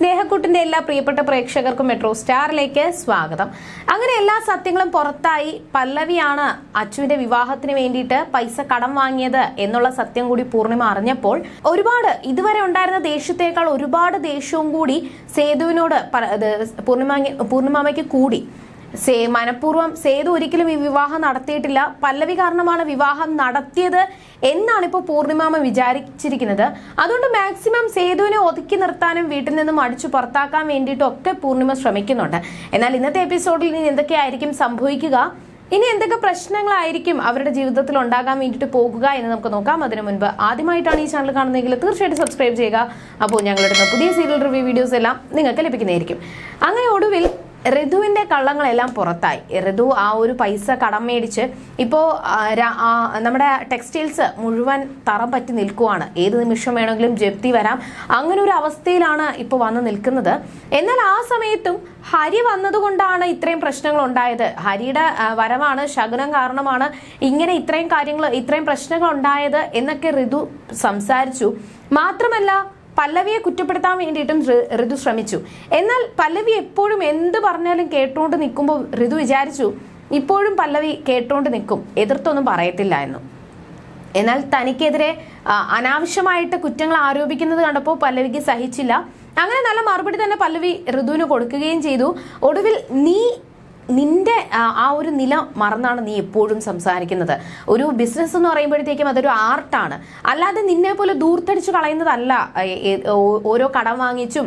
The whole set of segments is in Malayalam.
സ്നേഹക്കൂട്ടിന്റെ എല്ലാ പ്രിയപ്പെട്ട പ്രേക്ഷകർക്കും മെട്രോ സ്റ്റാറിലേക്ക് സ്വാഗതം. അങ്ങനെ എല്ലാ സത്യങ്ങളും പുറത്തായി പല്ലവിയാണ് അച്ചുവിന്റെ വിവാഹത്തിന് വേണ്ടിയിട്ട് പൈസ കടം വാങ്ങിയത് എന്നുള്ള സത്യം കൂടി പൂർണിമ അറിഞ്ഞപ്പോൾ ഒരുപാട് ഇതുവരെ ഉണ്ടായിരുന്ന ദേഷ്യത്തേക്കാൾ ഒരുപാട് ദേഷ്യവും കൂടി സേതുവിനോട് പൂർണിമ പൂർണിമാമയ്ക്ക് കൂടി. സേ മനഃപൂർവം സേതു ഒരിക്കലും ഈ വിവാഹം നടത്തിയിട്ടില്ല. പല്ലവി കാരണമാണ് വിവാഹം നടത്തിയത് എന്നാണ് ഇപ്പോൾ പൂർണിമാമ വിചാരിച്ചിരിക്കുന്നത്. അതുകൊണ്ട് മാക്സിമം സേതുവിനെ ഒതുക്കി നിർത്താനും വീട്ടിൽ നിന്നും അടിച്ചു പുറത്താക്കാൻ വേണ്ടിയിട്ടും ഒക്കെ പൂർണിമ ശ്രമിക്കുന്നുണ്ട്. എന്നാൽ ഇന്നത്തെ എപ്പിസോഡിൽ ഇനി എന്തൊക്കെയായിരിക്കും സംഭവിക്കുക? ഇനി എന്തൊക്കെ പ്രശ്നങ്ങളായിരിക്കും അവരുടെ ജീവിതത്തിൽ ഉണ്ടാകാൻ വേണ്ടിയിട്ട് പോകുക എന്ന് നമുക്ക് നോക്കാം. അതിനു മുൻപ് ആദ്യമായിട്ടാണ് ഈ ചാനൽ കാണുന്നതെങ്കിൽ തീർച്ചയായിട്ടും സബ്സ്ക്രൈബ് ചെയ്യുക. അപ്പോൾ ഞങ്ങളുടെ പുതിയ സീരിയൽ റിവ്യൂ വീഡിയോസ് എല്ലാം നിങ്ങൾക്ക് ലഭിക്കുന്നതായിരിക്കും. അങ്ങനെ ഒടുവിൽ ഋതുവിന്റെ കള്ളങ്ങളെല്ലാം പുറത്തായി. ഋതു ആ ഒരു പൈസ കടം മേടിച്ച് ഇപ്പോൾ നമ്മുടെ ടെക്സ്റ്റൈൽസ് മുഴുവൻ തറം പറ്റി നിൽക്കുവാണ്. ഏത് നിമിഷം വേണമെങ്കിലും ജപ്തി വരാം. അങ്ങനെ ഒരു അവസ്ഥയിലാണ് ഇപ്പോൾ വന്ന് നിൽക്കുന്നത്. എന്നാൽ ആ സമയത്തും ഹരി വന്നതുകൊണ്ടാണ് ഇത്രയും പ്രശ്നങ്ങൾ ഉണ്ടായത്. ഹരിയുടെ വരവാണ് ശകുനം കാരണമാണ് ഇങ്ങനെ ഇത്രയും കാര്യങ്ങൾ ഇത്രയും പ്രശ്നങ്ങൾ ഉണ്ടായത് എന്നൊക്കെ ഋതു സംസാരിച്ചു. മാത്രമല്ല പല്ലവിയെ കുറ്റപ്പെടുത്താൻ വേണ്ടിയിട്ടും ഋതു ശ്രമിച്ചു. എന്നാൽ പല്ലവി എപ്പോഴും എന്ത് പറഞ്ഞാലും കേട്ടുകൊണ്ട് നിൽക്കുമ്പോൾ ഋതു വിചാരിച്ചു ഇപ്പോഴും പല്ലവി കേട്ടുകൊണ്ട് നിൽക്കും. എതിർത്തൊന്നും പറയത്തില്ല എന്നും. എന്നാൽ തനിക്കെതിരെ അനാവശ്യമായിട്ട് കുറ്റങ്ങൾ ആരോപിക്കുന്നത് കണ്ടപ്പോൾ പല്ലവിക്ക് സഹിച്ചില്ല. അങ്ങനെ നല്ല മറുപടി തന്നെ പല്ലവി ഋതുവിന് കൊടുക്കുകയും ചെയ്തു. ഒടുവിൽ നീ ആ, ഒരു നില മറന്നാണ് നീ എപ്പോഴും സംസാരിക്കുന്നത്. ഒരു ബിസിനസ് എന്ന് പറയുമ്പോഴത്തേക്കും അതൊരു ആർട്ടാണ് അല്ലാതെ നിന്നെ പോലെ ദൂർത്തടിച്ചു കളയുന്നതല്ല. ഓരോ കടം വാങ്ങിച്ചും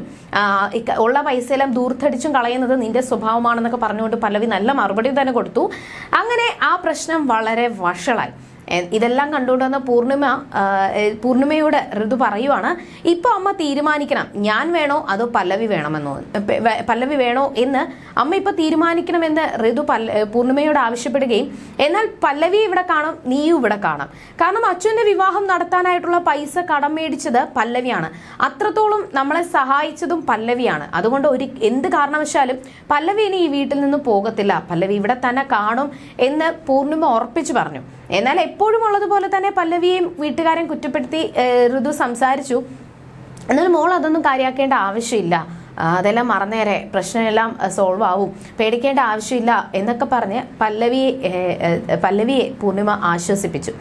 ഉള്ള പൈസയെല്ലാം ദൂർത്തടിച്ചും കളയുന്നത് നിന്റെ സ്വഭാവമാണെന്നൊക്കെ പറഞ്ഞുകൊണ്ട് പല്ലവി നല്ല മറുപടി തന്നെ കൊടുത്തു. അങ്ങനെ ആ പ്രശ്നം വളരെ വഷളായി. ഇതെല്ലാം കണ്ടുകൊണ്ട് വന്ന പൂർണിമ പൂർണിമയോട് ഋതു പറയുവാണ് ഇപ്പൊ അമ്മ തീരുമാനിക്കണം. ഞാൻ വേണോ അതോ പല്ലവി വേണമെന്നോ? പല്ലവി വേണോ എന്ന് അമ്മ ഇപ്പൊ തീരുമാനിക്കണമെന്ന് ഋതു പല്ല പൂർണിമയോട് ആവശ്യപ്പെടുകയും എന്നാൽ പല്ലവി ഇവിടെ കാണും നീയും ഇവിടെ കാണാം. കാരണം അച്ഛന്റെ വിവാഹം നടത്താനായിട്ടുള്ള പൈസ കടം മേടിച്ചത് പല്ലവിയാണ്. അത്രത്തോളം നമ്മളെ സഹായിച്ചതും പല്ലവിയാണ്. അതുകൊണ്ട് ഒരു എന്ത് കാരണവശാലും പല്ലവി ഇനി ഈ വീട്ടിൽ നിന്ന് പോകത്തില്ല. പല്ലവി ഇവിടെ തന്നെ കാണും എന്ന് പൂർണിമ ഉറപ്പിച്ചു പറഞ്ഞു. എന്നാൽ എപ്പോഴും ഉള്ളതുപോലെ തന്നെ പല്ലവിയെയും വീട്ടുകാരെയും കുറ്റപ്പെടുത്തി ഋതു സംസാരിച്ചു. എന്നാൽ മോൾ അതൊന്നും കാര്യമാക്കേണ്ട ആവശ്യമില്ല. അതെല്ലാം മറന്നേരെ. പ്രശ്നമെല്ലാം സോൾവ് ആവും. പേടിക്കേണ്ട ആവശ്യമില്ല എന്നൊക്കെ പറഞ്ഞ് പല്ലവിയെ പല്ലവിയെ പൂർണിമ ആശ്വസിപ്പിച്ചു.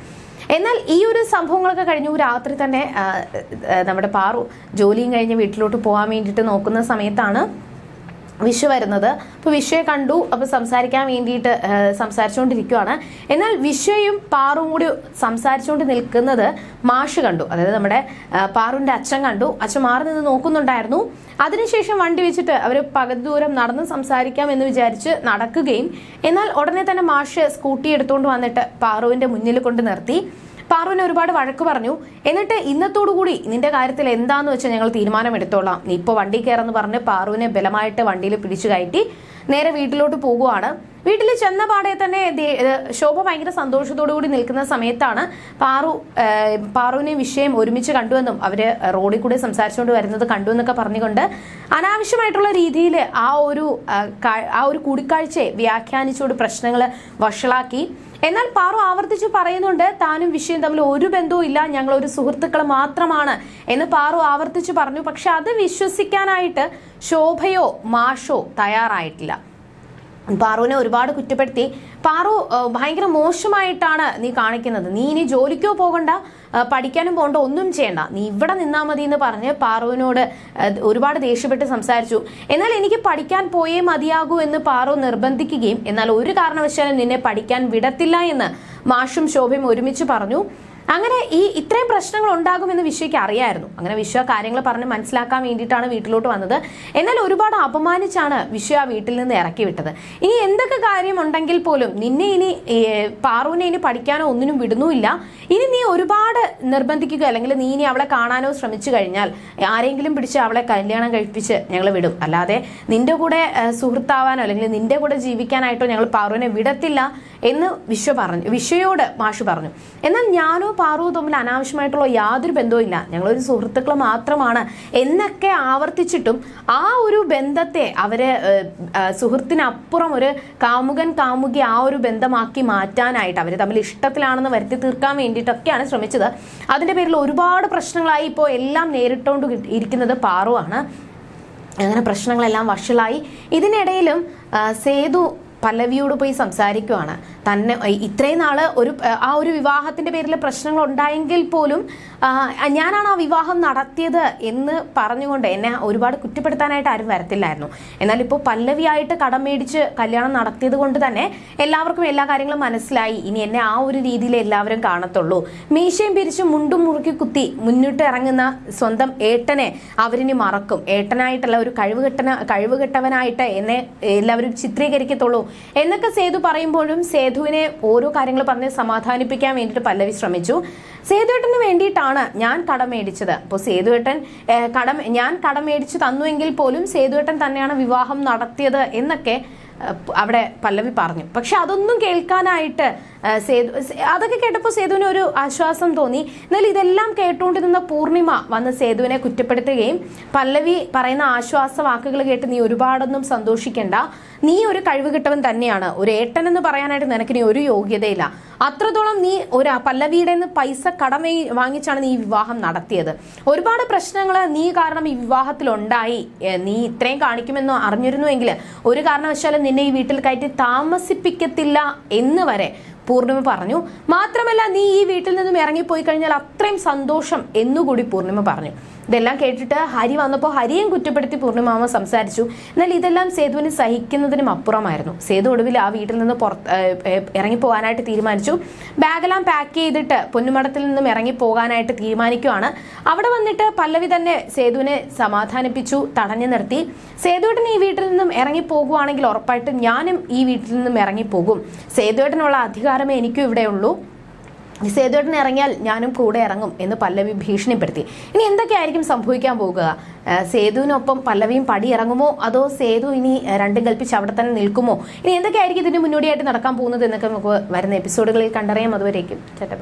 എന്നാൽ ഈ ഒരു സംഭവങ്ങളൊക്കെ കഴിഞ്ഞു. രാത്രി തന്നെ നമ്മുടെ പാറു ജോലിയും കഴിഞ്ഞ് വീട്ടിലോട്ട് പോകാൻ വേണ്ടിയിട്ട് നോക്കുന്ന സമയത്താണ് വിഷു വരുന്നത്. അപ്പോൾ വിഷയെ കണ്ടു. അപ്പോൾ സംസാരിക്കാൻ വേണ്ടിയിട്ട് സംസാരിച്ചുകൊണ്ടിരിക്കുകയാണ് എന്നാൽ വിഷയും പാറും കൂടി സംസാരിച്ചുകൊണ്ട് നിൽക്കുന്നത് മാഷ് കണ്ടു. അതായത് നമ്മുടെ പാറുവിന്റെ അച്ഛൻ കണ്ടു. അച്ഛൻ മാറി നിന്ന് നോക്കുന്നുണ്ടായിരുന്നു. അതിനുശേഷം വണ്ടി വെച്ചിട്ട് അവർ പകുതി ദൂരം നടന്ന് സംസാരിക്കാം എന്ന് വിചാരിച്ച് നടക്കുകയും എന്നാൽ ഉടനെ തന്നെ മാഷ് സ്കൂട്ടി എടുത്തുകൊണ്ട് വന്നിട്ട് പാറുവിന്റെ മുന്നിൽ കൊണ്ട് നിർത്തി. പാറുവിനെ ഒരുപാട് വഴക്ക് പറഞ്ഞു. എന്നിട്ട് ഇന്നത്തോടു കൂടി നിന്റെ കാര്യത്തിൽ എന്താന്ന് വെച്ചാൽ ഞങ്ങൾ തീരുമാനമെടുത്തോളാം. നീ ഇപ്പോൾ വണ്ടി കയറെന്ന് പറഞ്ഞ് പാറുവിനെ ബലമായിട്ട് വണ്ടിയിൽ പിടിച്ചു കയറ്റി നേരെ വീട്ടിലോട്ട് പോകുവാണ്. വീട്ടിൽ ചെന്ന പാടെ തന്നെ ശോഭ ഭയങ്കര സന്തോഷത്തോടു കൂടി നിൽക്കുന്ന സമയത്താണ് പാറു പാറുവിനെ വിഷയം ഒരുമിച്ച് കണ്ടുവെന്നും അവർ റോഡിൽ കൂടെ സംസാരിച്ചുകൊണ്ട് വരുന്നത് കണ്ടു എന്നൊക്കെ പറഞ്ഞുകൊണ്ട് അനാവശ്യമായിട്ടുള്ള രീതിയിൽ ആ ഒരു ആ ഒരു കൂടിക്കാഴ്ചയെ വ്യാഖ്യാനിച്ചുകൊണ്ട് പ്രശ്നങ്ങൾ വഷളാക്കി. എന്നാൽ പാറു ആവർത്തിച്ച് പറയുന്നുണ്ട് താനും വിഷയം തമ്മിൽ ഒരു ബന്ധവും ഇല്ല ഞങ്ങൾ ഒരു സുഹൃത്തുക്കൾ മാത്രമാണ് എന്ന് പാറു ആവർത്തിച്ച് പറഞ്ഞു. പക്ഷെ അത് വിശ്വസിക്കാനായിട്ട് ശോഭയോ മാഷോ തയ്യാറായിട്ടില്ല. പാറുവിനെ ഒരുപാട് കുറ്റപ്പെടുത്തി. പാറു ഭയങ്കര മോശമായിട്ടാണ് നീ കാണിക്കുന്നത്. നീ ഇനി ജോലിക്കോ പോകണ്ട പഠിക്കാനും പോകണ്ട ഒന്നും ചെയ്യണ്ട. നീ ഇവിടെ നിന്നാൽ മതി എന്ന് പറഞ്ഞ് പാറുവിനോട് ഒരുപാട് ദേഷ്യപ്പെട്ട് സംസാരിച്ചു. എന്നാൽ എനിക്ക് പഠിക്കാൻ പോയേ മതിയാകൂ എന്ന് പാറു നിർബന്ധിക്കുകയും എന്നാൽ ഒരു കാരണവശാലും നിന്നെ പഠിക്കാൻ വിടത്തില്ല എന്ന് മാഷും ശോഭയും ഒരുമിച്ച് പറഞ്ഞു. അങ്ങനെ ഈ ഇത്രയും പ്രശ്നങ്ങൾ ഉണ്ടാകുമെന്ന് വിശ്വയ്ക്ക് അറിയായിരുന്നു. അങ്ങനെ വിശ്വ കാര്യങ്ങൾ പറഞ്ഞ് മനസ്സിലാക്കാൻ വേണ്ടിയിട്ടാണ് വീട്ടിലോട്ട് വന്നത്. എന്നാൽ ഒരുപാട് അപമാനിച്ചാണ് വിശ്വ വീട്ടിൽ നിന്ന് ഇറക്കി വിട്ടത്. ഇനി എന്തൊക്കെ കാര്യം ഉണ്ടെങ്കിൽ പോലും നിന്നെ ഇനി പാറുവിനെ ഇനി പഠിക്കാനോ ഒന്നിനും വിടുന്നുമില്ല. ഇനി നീ ഒരുപാട് നിർബന്ധിക്കുക അല്ലെങ്കിൽ നീ ഇനി അവളെ കാണാനോ ശ്രമിച്ചു കഴിഞ്ഞാൽ ആരെങ്കിലും പിടിച്ച് അവളെ കല്യാണം കഴിപ്പിച്ച് ഞങ്ങൾ വിടും. അല്ലാതെ നിന്റെ കൂടെ സുഹൃത്താവാനോ അല്ലെങ്കിൽ നിന്റെ കൂടെ ജീവിക്കാനായിട്ടോ ഞങ്ങൾ പാറുവിനെ വിടത്തില്ല എന്ന് വിശ്വ പറഞ്ഞു വിശ്വയോട് മാഷു പറഞ്ഞു. എന്നാൽ ഞാനോ പാറുവോ തമ്മിൽ അനാവശ്യമായിട്ടുള്ള യാതൊരു ബന്ധവും ഇല്ല. ഞങ്ങളൊരു സുഹൃത്തുക്കൾ മാത്രമാണ്. എന്നൊക്കെ ആവർത്തിച്ചിട്ടും ആ ഒരു ബന്ധത്തെ അവരെ സുഹൃത്തിനപ്പുറം ഒരു കാമുകൻ കാമുകി ആ ഒരു ബന്ധമാക്കി മാറ്റാനായിട്ട് അവർ തമ്മിൽ ഇഷ്ടത്തിലാണെന്ന് വരുത്തി തീർക്കാൻ വേണ്ടിയിട്ടൊക്കെയാണ് ശ്രമിച്ചത്. അതിന്റെ പേരിൽ ഒരുപാട് പ്രശ്നങ്ങളായി ഇപ്പോൾ എല്ലാം നേരിട്ടുകൊണ്ട് ഇരിക്കുന്നത് പാറുവാണ് അങ്ങനെ പ്രശ്നങ്ങളെല്ലാം വഷളായി. ഇതിനിടയിലും സേതു പല്ലവിയോട് പോയി സംസാരിക്കുവാണ്. തന്നെ ഇത്രയും നാൾ ഒരു ആ ഒരു വിവാഹത്തിന്റെ പേരിൽ പ്രശ്നങ്ങൾ ഉണ്ടായെങ്കിൽ പോലും ഞാനാണ് ആ വിവാഹം നടത്തിയത് എന്ന് പറഞ്ഞുകൊണ്ട് എന്നെ ഒരുപാട് കുറ്റപ്പെടുത്താനായിട്ട് ആരും വരത്തില്ലായിരുന്നു. എന്നാൽ ഇപ്പോൾ പല്ലവിയായിട്ട് കടം മേടിച്ച് കല്യാണം നടത്തിയത് കൊണ്ട് തന്നെ എല്ലാവർക്കും എല്ലാ കാര്യങ്ങളും മനസ്സിലായി. ഇനി എന്നെ ആ ഒരു രീതിയിൽ എല്ലാവരും കാണത്തുള്ളൂ. മീശയും പിരിച്ച് മുണ്ടും മുറുക്കി കുത്തി മുന്നിട്ട് ഇറങ്ങുന്ന സ്വന്തം ഏട്ടനെ അവരിനി മറക്കും. ഏട്ടനായിട്ടുള്ള ഒരു കഴിവുകെട്ടന കഴിവുകെട്ടവനായിട്ട് എന്നെ എല്ലാവരും ചിത്രീകരിക്കത്തുള്ളൂ. എന്നൊക്കെ സേതു പറയുമ്പോഴും സേതുവിനെ ഓരോ കാര്യങ്ങൾ പറഞ്ഞ് സമാധാനിപ്പിക്കാൻ വേണ്ടിയിട്ട് പല്ലവി ശ്രമിച്ചു. സേതുവേട്ടന് വേണ്ടിയിട്ടാണ് ഞാൻ കടം മേടിച്ചത്. അപ്പോൾ സേതുവേട്ടൻ കടം ഞാൻ കടം മേടിച്ചു തന്നുവെങ്കിൽ പോലും സേതുവേട്ടൻ തന്നെയാണ് വിവാഹം നടത്തിയത് എന്നൊക്കെ അവിടെ പല്ലവി പറഞ്ഞു. പക്ഷെ അതൊന്നും കേൾക്കാനായിട്ട് സേതു അതൊക്കെ കേട്ടപ്പോൾ സേതുവിന് ഒരു ആശ്വാസം തോന്നി. എന്നാൽ ഇതെല്ലാം കേട്ടുകൊണ്ടിരുന്ന പൂർണിമ വന്ന് സേതുവിനെ കുറ്റപ്പെടുത്തുകയും പല്ലവി പറയുന്ന ആശ്വാസ വാക്കുകൾ കേട്ട് നീ ഒരുപാടൊന്നും സന്തോഷിക്കണ്ട. നീ ഒരു കഴിവ് കിട്ടവൻ തന്നെയാണ്. ഒരു ഏട്ടൻ എന്ന് പറയാനായിട്ട് നിനക്ക് നീ ഒരു യോഗ്യതയില്ല. അത്രത്തോളം നീ ഒരു പല്ലവിയുടെ നിന്ന് പൈസ കടം വാങ്ങിച്ചാണ് നീ വിവാഹം നടത്തിയത്. ഒരുപാട് പ്രശ്നങ്ങൾ നീ കാരണം ഈ വിവാഹത്തിൽ ഉണ്ടായി നീ ഇത്രയും കാണിക്കുമെന്ന് അറിഞ്ഞിരുന്നുവെങ്കിൽ ഒരു കാരണവശാലും നിന്നെ ഈ വീട്ടിൽ കയറ്റി താമസിപ്പിക്കത്തില്ല എന്ന് വരെ. പൂർണിമ പറഞ്ഞു. മാത്രമല്ല നീ ഈ വീട്ടിൽ നിന്നും ഇറങ്ങിപ്പോയി കഴിഞ്ഞാൽ അത്രയും സന്തോഷം എന്നുകൂടി പൂർണിമ പറഞ്ഞു. ഇതെല്ലാം കേട്ടിട്ട് ഹരി വന്നപ്പോൾ ഹരിയും കുറ്റപ്പെടുത്തി പൂർണിമാമ സംസാരിച്ചു. എന്നാൽ ഇതെല്ലാം സേതുവിന് സഹിക്കുന്നതിനും അപ്പുറമായിരുന്നു. സേതു ഒടുവിൽ ആ വീട്ടിൽ നിന്ന് പുറത്ത് ഇറങ്ങിപ്പോകാനായിട്ട് തീരുമാനിച്ചു. ബാഗെല്ലാം പാക്ക് ചെയ്തിട്ട് പൊന്നുമടത്തിൽ നിന്നും ഇറങ്ങി പോകാനായിട്ട് തീരുമാനിക്കുവാണ്. അവിടെ വന്നിട്ട് പല്ലവി തന്നെ സേതുവിനെ സമാധാനിപ്പിച്ചു തടഞ്ഞു നിർത്തി. സേതുവേട്ടൻ ഈ വീട്ടിൽ നിന്നും ഇറങ്ങിപ്പോകുവാണെങ്കിൽ ഉറപ്പായിട്ടും ഞാനും ഈ വീട്ടിൽ നിന്നും ഇറങ്ങിപ്പോകും സേതുവേട്ടനുള്ള അധികാരമേ എനിക്കും ഇവിടെ ഉള്ളൂ സേതുവേട്ടൻ ഇറങ്ങിയാൽ ഞാനും കൂടെ ഇറങ്ങും എന്ന് പല്ലവി ഭീഷണിപ്പെടുത്തി. ഇനി എന്തൊക്കെയായിരിക്കും സംഭവിക്കാൻ പോകുക? സേതുവിനൊപ്പം പല്ലവിയും പടി ഇറങ്ങുമോ? അതോ സേതു ഇനി രണ്ടും കൽപ്പിച്ച് അവിടെ തന്നെ നിൽക്കുമോ? ഇനി എന്തൊക്കെയായിരിക്കും ഇതിന് മുന്നോടിയായിട്ട് നടക്കാൻ പോകുന്നത് എന്നൊക്കെ നമുക്ക് വരുന്ന എപ്പിസോഡുകളിൽ കണ്ടറിയാം. അതുവരേക്കും. ചേട്ടാ